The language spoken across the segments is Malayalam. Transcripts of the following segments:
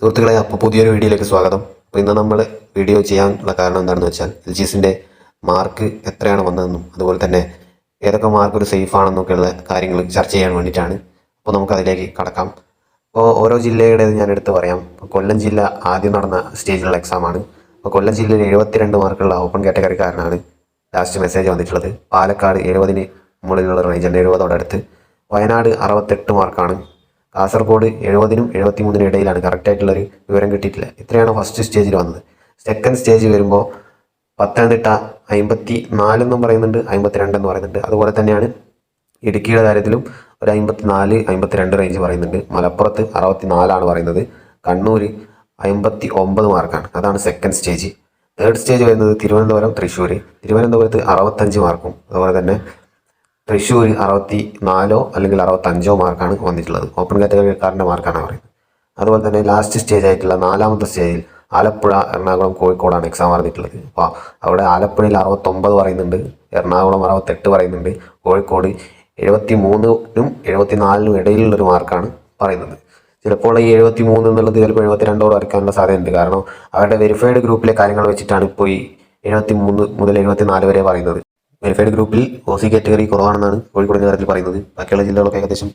സുഹൃത്തുക്കളെ അപ്പോൾ പുതിയൊരു വീഡിയോയിലേക്ക് സ്വാഗതം. അപ്പോൾ ഇന്ന് നമ്മൾ വീഡിയോ ചെയ്യാനുള്ള കാരണം എന്താണെന്ന് വെച്ചാൽ എൽ ജി എസിന്റെ മാർക്ക് എത്രയാണ് വന്നതെന്നും അതുപോലെ തന്നെ ഏതൊക്കെ മാർക്ക് ഒരു സേഫ് ആണെന്നൊക്കെയുള്ള കാര്യങ്ങൾ ചർച്ച ചെയ്യാൻ വേണ്ടിയിട്ടാണ്. അപ്പോൾ നമുക്ക് അതിലേക്ക് കടക്കാം. അപ്പോൾ ഓരോ ജില്ലയുടേത് ഞാൻ എടുത്ത് പറയാം. ഇപ്പോൾ കൊല്ലം ജില്ല ആദ്യം നടന്ന സ്റ്റേജിലുള്ള എക്സാമാണ് അപ്പോൾ കൊല്ലം ജില്ലയിൽ എഴുപത്തിരണ്ട് മാർക്കുള്ള ഓപ്പൺ കാറ്റഗറിക്കാരനാണ് ലാസ്റ്റ് മെസ്സേജ് വന്നിട്ടുള്ളത്. പാലക്കാട് എഴുപതിന് മുകളിലുള്ള റേഞ്ചുണ്ട് എഴുപതോടെ അടുത്ത് വയനാട് അറുപത്തെട്ട് മാർക്കാണ് കാസർഗോഡ് എഴുപതിനും എഴുപത്തി മൂന്നിനും ഇടയിലാണ് കറക്റ്റായിട്ടുള്ളൊരു വിവരം കിട്ടിയിട്ടില്ല. ഇത്രയാണ് ഫസ്റ്റ് സ്റ്റേജിൽ വന്നത്. സെക്കൻഡ് സ്റ്റേജ് വരുമ്പോൾ പത്തനംതിട്ട അമ്പത്തി നാലെന്നും പറയുന്നുണ്ട് അമ്പത്തിരണ്ട് എന്ന് പറയുന്നുണ്ട്. അതുപോലെ തന്നെയാണ് ഇടുക്കിയുടെ കാര്യത്തിലും ഒരു അമ്പത്തി നാല് അമ്പത്തിരണ്ട് റേഞ്ച് പറയുന്നുണ്ട്. മലപ്പുറത്ത് അറുപത്തി നാലാണ് പറയുന്നത്. കണ്ണൂർ അമ്പത്തി ഒമ്പത് മാർക്കാണ്. അതാണ് സെക്കൻഡ് സ്റ്റേജ് തേർഡ് സ്റ്റേജ് വരുന്നത് തിരുവനന്തപുരം തൃശ്ശൂർ തിരുവനന്തപുരത്ത് അറുപത്തഞ്ച് മാർക്കും. അതുപോലെ തന്നെ തൃശ്ശൂർ അറുപത്തി നാലോ അല്ലെങ്കിൽ അറുപത്തഞ്ചോ മാർക്കാണ് വന്നിട്ടുള്ളത്. ഓപ്പൺ കാറ്റഗറിക്കാരന്റെ മാർക്കാണ് പറയുന്നത്. അതുപോലെ തന്നെ ലാസ്റ്റ് സ്റ്റേജ് ആയിട്ടുള്ള നാലാമത്തെ സ്റ്റേജിൽ ആലപ്പുഴ എറണാകുളം കോഴിക്കോടാണ് എക്സാം നടന്നിട്ടുള്ളത് അപ്പോൾ അവിടെ ആലപ്പുഴയിൽ അറുപത്തൊമ്പത് പറയുന്നുണ്ട് എറണാകുളം അറുപത്തെട്ട് പറയുന്നുണ്ട് കോഴിക്കോട് എഴുപത്തി മൂന്നിനും എഴുപത്തി നാലിനും ഇടയിലുള്ളൊരു മാർക്കാണ് പറയുന്നത്. ചിലപ്പോൾ ഈ എഴുപത്തി മൂന്ന് എന്നുള്ളത് ചിലപ്പോൾ എഴുപത്തിരണ്ടോട് വരയ്ക്കാനുള്ള സാധ്യതയുണ്ട്. കാരണം അവരുടെ വെരിഫൈഡ് ഗ്രൂപ്പിലെ കാര്യങ്ങൾ വെച്ചിട്ടാണ് ഇപ്പോൾ ഈ എഴുപത്തി മൂന്ന് മുതൽ എഴുപത്തി നാല് വരെ പറയുന്നത്. വെരിഫൈഡ് ഗ്രൂപ്പിൽ ഒ സി കാറ്റഗറി കുറവാണെന്നാണ് കോഴിക്കോടിന്റെ കാര്യത്തിൽ പറയുന്നത്. ബാക്കിയുള്ള ജില്ലകളൊക്കെ ഏകദേശം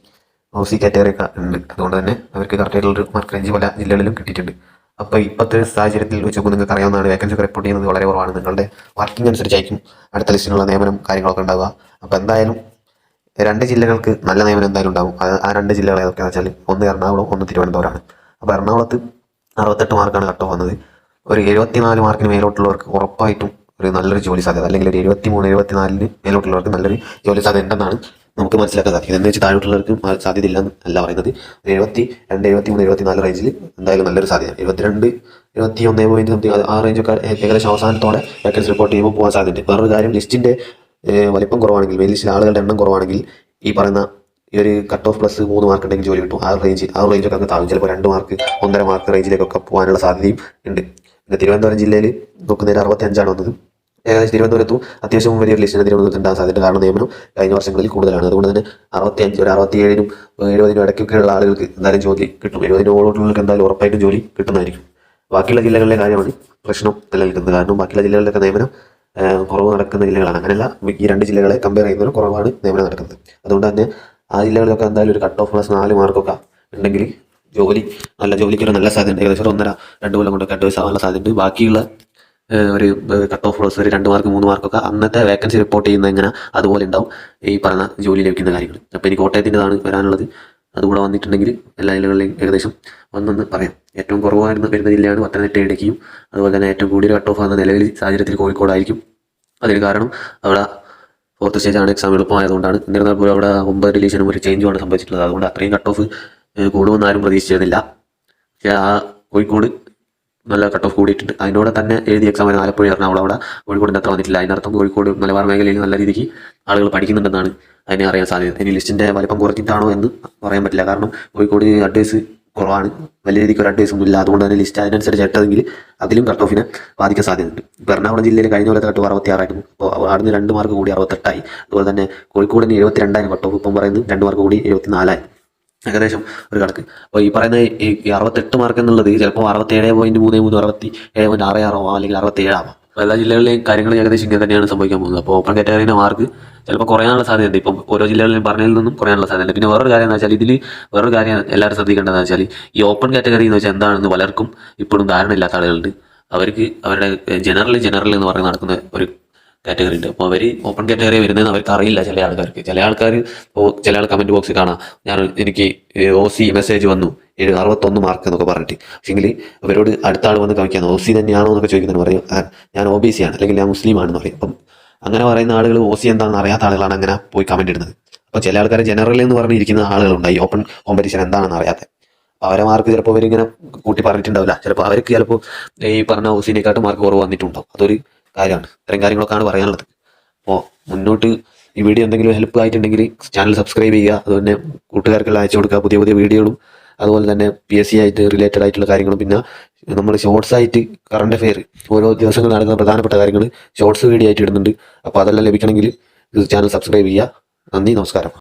ഒ സി കാറ്റഗറി ഉണ്ട്. അതുകൊണ്ട് തന്നെ അവർക്ക് കറക്റ്റായിട്ടുള്ളൊരു മാർക്ക് റേഞ്ച് പല ജില്ലകളിലും കിട്ടിയിട്ടുണ്ട്. അപ്പോൾ ഇപ്പോഴത്തെ സാഹചര്യത്തിൽ വെച്ച് നോക്കുമ്പോൾ നിങ്ങൾക്ക് അറിയാവുന്നതാണ് വേക്കൻസി ഒക്കെ റിപ്പോർട്ട് ചെയ്യുന്നത് വളരെ കുറവാണ്. നിങ്ങളുടെ വർക്കിംഗ് അനുസരിച്ചായിരിക്കും അടുത്ത ലിസ്റ്റിനുള്ള നിയമനം കാര്യങ്ങളൊക്കെ ഉണ്ടാവുക. അപ്പോൾ എന്തായാലും രണ്ട് ജില്ലകൾക്ക് നല്ല നിയമനം എന്തായാലും ഉണ്ടാവും. ആ രണ്ട് ജില്ലകൾ ഏതൊക്കെയാണെന്ന് വെച്ചാൽ ഒന്ന് എറണാകുളം ഒന്ന് തിരുവനന്തപുരമാണ്. അപ്പോൾ എറണാകുളത്ത് അറുപത്തെട്ട് മാർക്കാണ് കട്ട് ഓഫ് വന്നത്. ഒരു എഴുപത്തിനാല് മാർക്കിന് മേലോട്ടുള്ളവർക്ക് ഉറപ്പായിട്ടും ഒരു നല്ലൊരു ജോലി സാധ്യത അല്ലെങ്കിൽ ഒരു എഴുപത്തി മൂന്ന് എഴുപത്തിനാലിന് മേലോട്ടുള്ളവർക്ക് നല്ലൊരു ജോലി സാധ്യത ഉണ്ടെന്നാണ് നമുക്ക് മനസ്സിലാക്കാൻ സാധിക്കുന്നത്. എന്ന് വെച്ചാൽ താഴോട്ടുള്ളവർക്ക് സാധ്യത ഇല്ല അല്ല പറയുന്നത്. എഴുപത്തി രണ്ട് എഴുപത്തി മൂന്ന് എഴുപത്തി നാല് റേഞ്ചിൽ എന്തായാലും നല്ലൊരു സാധ്യത എഴുപത്തിരണ്ട് ഇരുപത്തി ഒന്നേ പോയിന്റ് സംതിങ് ആ റേഞ്ചൊക്കെ ഏകദേശം അവസാനത്തോടെ വേക്കൻസി റിപ്പോർട്ട് ചെയ്യുമ്പോൾ പോകാൻ സാധ്യതയുണ്ട്. വേറൊരു കാര്യം ലിസ്റ്റിന്റെ വലിപ്പം കുറവാണെങ്കിൽ മെയിൻ ലിസ്റ്റിൽ ആളുകളുടെ എണ്ണം കുറവാണെങ്കിൽ ഈ പറയുന്ന ഈ ഒരു കട്ട് ഓഫ് പ്ലസ് മൂന്ന് മാർക്ക് ഉണ്ടെങ്കിൽ ജോലി കിട്ടും. ആ റേഞ്ച് ആ റേഞ്ചൊക്കെ അങ്ങ് താഴും. ചിലപ്പോൾ രണ്ട് മാർക്ക് ഒന്നര മാർക്ക് റേഞ്ചിലേക്കൊക്കെ പോകാനുള്ള സാധ്യതയും ഉണ്ട്. പിന്നെ തിരുവനന്തപുരം ജില്ലയിൽ നോക്കുന്നതിന് അറുപത്തി അഞ്ചാണ് വന്നത്. ഏകദേശം തിരുവനന്തപുരത്തും അത്യാവശ്യം വലിയൊരു ലിസ്റ്റിന് തിരുവനന്തപുരത്ത് ഉണ്ടാകാൻ സാധ്യത കാരണം നിയമനം കഴിഞ്ഞ വർഷങ്ങളിൽ കൂടുതലാണ്. അതുകൊണ്ട് തന്നെ അറുപത്തി അഞ്ച് ഒരു അറുപത്തി ഏഴിനും എഴുപതിനും ഇടയ്ക്കൊക്കെയുള്ള ആളുകൾക്ക് എന്തായാലും ജോലി കിട്ടും. എഴുപതിനും ഓളോട്ടുള്ളവർക്ക് എന്തായാലും ഉറപ്പായിട്ടും ജോലി കിട്ടുന്നതായിരിക്കും. ബാക്കിയുള്ള ജില്ലകളിലെ കാര്യമാണ് പ്രശ്നം നിലനിൽക്കുന്നത്. കാരണം ബാക്കിയുള്ള ജില്ലകളിലൊക്കെ നിയമനം കുറവ് നടക്കുന്ന ജില്ലകളാണ്. അങ്ങനെയല്ല ഈ രണ്ട് ജില്ലകളെ കമ്പയർ ചെയ്യുന്നതിന് കുറവാണ് നിയമനം നടക്കുന്നത്. അതുകൊണ്ട് തന്നെ ആ ജില്ലകളിലൊക്കെ എന്തായാലും ഒരു കട്ട് ഓഫ് പ്ലസ് നാല് മാർക്കൊക്കെ ഉണ്ടെങ്കിൽ ജോലി നല്ല ജോലിക്കൊരു നല്ല സാധ്യതയുണ്ട് ഏകദേശം ഒന്നര രണ്ട് കൊല്ലം കൊണ്ടൊക്കെ അഡ്വൈസ് ആവാനുള്ള സാധ്യതയുണ്ട്. ബാക്കിയുള്ള ഒരു കട്ട് ഓഫ് ഒരു രണ്ട് മാർക്ക് മൂന്ന് മാർക്കൊക്കെ അന്നത്തെ വേക്കൻസി റിപ്പോർട്ട് ചെയ്യുന്ന എങ്ങനെ അതുപോലെ ഉണ്ടാവും ഈ പറഞ്ഞ ജോലി ലഭിക്കുന്ന കാര്യങ്ങൾ. അപ്പോൾ ഇനി കോട്ടയത്തിന്റെതാണ് വരാനുള്ളത്. അതുകൂടെ വന്നിട്ടുണ്ടെങ്കിൽ എല്ലാ ജില്ലകളിലും ഏകദേശം വന്നെന്ന് പറയാം. ഏറ്റവും കുറവായിരുന്നു വരുന്ന ജില്ലയാണ് പത്തനംതിട്ട ഇടുക്കിയും. അതുപോലെ തന്നെ ഏറ്റവും കൂടിയ കട്ട് ഓഫ് ആകുന്ന നിലവിൽ സാഹചര്യത്തിൽ കോഴിക്കോടായിരിക്കും. അതിന് കാരണം അവിടെ ഫോർത്ത് സ്റ്റേജ് ആണ് എക്സാം എളുപ്പമായതുകൊണ്ടാണ്. എന്നിരുന്നാൽ പോലും അവിടെ ഒമ്പത് ഡിലീഷനും ഒരു ചേഞ്ചുമാണ് സംഭവിച്ചിട്ടുള്ളത്. അതുകൊണ്ട് അത്രയും കട്ട് ഓഫ് കൂടുമെന്ന് ആരും പ്രതീക്ഷിച്ചിരുന്നില്ല. പക്ഷേ ആ കോഴിക്കോട് നല്ല കട്ട് ഓഫ് കൂടിയിട്ടുണ്ട്. അതിനോട് തന്നെ എഴുതിയ എക്സാം ആയിരുന്നു ആലപ്പുഴ എറണാകുളം അവിടെ കോഴിക്കോടിന്റെ അത്ര വന്നിട്ടില്ല. അതിനർത്ഥം കോഴിക്കോട് മലബാർ മേഖലയിൽ നല്ല രീതിക്ക് ആളുകൾ പഠിക്കുന്നുണ്ടെന്നാണ് അതിനെ അറിയാൻ സാധ്യത. ഇനി ലിസ്റ്റിന്റെ വലിപ്പം കുറച്ചിട്ടാണോ എന്ന് പറയാൻ പറ്റില്ല. കാരണം കോഴിക്കോട് അഡ്വൈസ് കുറവാണ്. വലിയ രീതിക്ക് ഒരു അഡ്വൈസ് ഒന്നും ഇല്ല അതുകൊണ്ട് തന്നെ ലിസ്റ്റ് അതിനനുസരിച്ച് എട്ടതെങ്കിൽ അതിലും കട്ട് ഓഫിനെ ബാധിക്കാൻ സാധ്യതയുണ്ട്. ഇപ്പോൾ എറണാകുളം ജില്ലയിൽ കഴിഞ്ഞ പോലത്തെ കട്ട് അറുപത്തി അപ്പോൾ അവിടുന്ന് രണ്ട് മാർക്ക് കൂടി അറുപത്തെട്ടായി അതുപോലെ തന്നെ കോഴിക്കോടിന് എഴുപത്തിരണ്ടായിരം കട്ട് ഓഫ് ഇപ്പം പറയുന്നത് രണ്ട് മാർക്ക് കൂടി എഴുപത്തിനാലായി. ഏകദേശം ഒരു കണക്ക്. അപ്പോൾ ഈ പറയുന്ന ഈ അറുപത്തെട്ട് മാർക്ക് എന്നുള്ളത് ചിലപ്പോൾ അറുപത്തേഴ് പോയിന്റ് മൂന്ന് മൂന്ന് അറുപത്തി ഏഴ് പോയിന്റ് ആറ് ആറോ അല്ലെങ്കിൽ അറുപത്തി ആവാം. അപ്പോൾ എല്ലാ ജില്ലകളിലെയും കാര്യങ്ങൾ ഏകദേശം ഇങ്ങനെ തന്നെയാണ് സംഭവിക്കാൻ പോകുന്നത്. അപ്പോൾ ഓപ്പൺ കാറ്റഗറിയുടെ മാർക്ക് ചിലപ്പോൾ കുറയാനുള്ള സാധ്യതയുണ്ട്. ഇപ്പം ഓരോ ജില്ലകളിലും പറഞ്ഞതിൽ നിന്നും കുറയാനുള്ള സാധ്യതയുണ്ട്. പിന്നെ വേറൊരു കാര്യം എന്ന് വെച്ചാൽ ഇതിൽ വേറൊരു കാര്യം എല്ലാവരും ശ്രദ്ധിക്കേണ്ടതെന്ന് വെച്ചാൽ ഈ ഓപ്പൺ കാറ്റഗറി എന്ന് വെച്ചാൽ എന്താണെന്ന് പലർക്കും ഇപ്പോഴും ധാരണ ഇല്ലാത്ത ആളുകളുണ്ട്. അവർക്ക് അവരുടെ ജനറൽ ജനറൽ എന്ന് പറഞ്ഞ് നടക്കുന്ന ഒരു കാറ്റഗറി ഉണ്ട്. അപ്പോൾ അവർ ഓപ്പൺ കാറ്റഗറി വരുന്നതെന്ന് അവർക്ക് അറിയില്ല ചില ആൾക്കാർക്ക്. ചില ആൾക്കാർ ചില ആൾ കമന്റ് ബോക്സിൽ കാണാം. ഞാൻ എനിക്ക് ഒ സി മെസ്സേജ് വന്നു. ഏഴ് അറുപത്തൊന്ന് മാർക്ക് എന്നൊക്കെ പറഞ്ഞിട്ട്. പക്ഷേങ്കിൽ അവരോട് അടുത്ത ആൾ വന്ന് കാണിക്കാൻ ഒ സി തന്നെയാണോ എന്നൊക്കെ ചോദിക്കുന്നത് പറയും. ഞാൻ ഒ ബി സി ആണ്. അല്ലെങ്കിൽ ഞാൻ മുസ്ലിം ആണെന്ന് പറയും. അപ്പം അങ്ങനെ പറയുന്ന ആളുകൾ ഒ സി എന്താണെന്ന് അറിയാത്ത ആളുകളാണ് അങ്ങനെ പോയി കമന്റ് ഇടുന്നത്. അപ്പോൾ ചില ആൾക്കാർ ജനറൽ എന്ന് പറഞ്ഞിരിക്കുന്ന ആളുകളുണ്ട് ഈ ഓപ്പൺ കോമ്പറ്റീഷൻ എന്താണെന്ന് അറിയാത്ത. അപ്പോൾ അവരെ മാർക്ക് ചിലപ്പോൾ അവരിങ്ങനെ കൂട്ടി പറഞ്ഞിട്ടുണ്ടാവില്ല ചിലപ്പോൾ അവർക്ക് ചിലപ്പോൾ ഈ പറഞ്ഞ ഒ സിനെക്കാട്ടും മാർക്ക് കുറവ് വന്നിട്ടുണ്ടാവും. അതൊരു കാര്യമാണ് ഇത്രയും കാര്യങ്ങളൊക്കെയാണ് പറയാനുള്ളത്. അപ്പോൾ മുന്നോട്ട് ഈ വീഡിയോ എന്തെങ്കിലും ഹെൽപ്പ് ആയിട്ടുണ്ടെങ്കിൽ ചാനൽ സബ്സ്ക്രൈബ് ചെയ്യുക. അതുപോലെ കൂട്ടുകാർക്കെല്ലാം അയച്ചു കൊടുക്കുക. പുതിയ പുതിയ വീഡിയോകളും അതുപോലെ തന്നെ പി എസ് സി ആയിട്ട് റിലേറ്റഡ് ആയിട്ടുള്ള കാര്യങ്ങളും. പിന്നെ നമ്മൾ ഷോർട്സ് ആയിട്ട് കറണ്ട് അഫെയർ ഓരോ ദിവസങ്ങൾ നടക്കുന്ന പ്രധാനപ്പെട്ട കാര്യങ്ങൾ ഷോർട്സ് വീഡിയോ ആയിട്ട് ഇടുന്നുണ്ട്. അപ്പോൾ അതെല്ലാം ലഭിക്കണമെങ്കിൽ ചാനൽ സബ്സ്ക്രൈബ് ചെയ്യുക. നന്ദി നമസ്കാരം.